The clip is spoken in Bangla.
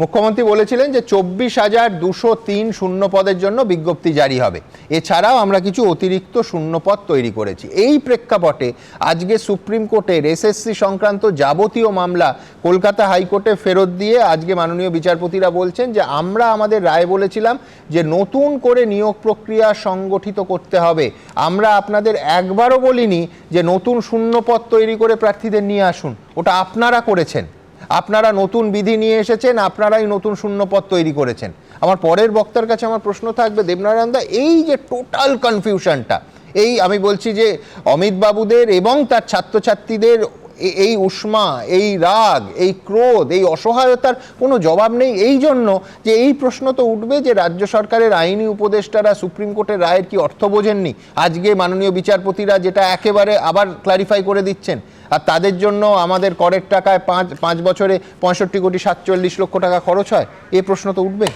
মুখ্যমন্ত্রী বলেছিলেন যে চব্বিশ হাজার দুশো তিন শূন্য পদের জন্য বিজ্ঞপ্তি জারি হবে। এছাড়াও আমরা কিছু অতিরিক্ত শূন্য পদ তৈরি করেছি। এই প্রেক্ষাপটে আজকে সুপ্রিম কোর্টের এসএসসি সংক্রান্ত যাবতীয় মামলা কলকাতা হাইকোর্টে ফেরত দিয়ে আজকে মাননীয় বিচারপতিরা বলছেন যে আমরা আমাদের রায় বলেছিলাম যে নতুন করে নিয়োগ প্রক্রিয়া সংগঠিত করতে হবে। আমরা আপনাদের একবারও বলিনি যে নতুন শূন্য পদ তৈরি করে প্রার্থীদের নিয়ে আসুন। ওটা আপনারা করেছেন। আপনারা নতুন বিধি নিয়ে এসেছেন, আপনারাই নতুন শূন্যপদ তৈরি করেছেন। আমার পরের বক্তার কাছে আমার প্রশ্ন থাকবে, দেবনারায়ণ দা, এই যে টোটাল কনফিউশনটা এই আমি বলছি যে অমিত বাবুদের এবং তার ছাত্রছাত্রীদের এই উষ্মা, এই রাগ, এই ক্রোধ, এই অসহায়তার কোনো জবাব নেই। এই জন্য যে এই প্রশ্ন তো উঠবে যে রাজ্য সরকারের আইনি উপদেষ্টারা সুপ্রিম কোর্টের রায়ের কি অর্থ বোঝেননি? আজকে মাননীয় বিচারপতিরা যেটা একেবারে আবার ক্লারিফাই করে দিচ্ছেন। আর তাদের জন্য আমাদের করের টাকায় পাঁচ পাঁচ বছরে পঁয়ষট্টি কোটি সাতচল্লিশ লক্ষ টাকা খরচ হয়। এ প্রশ্ন তো উঠবে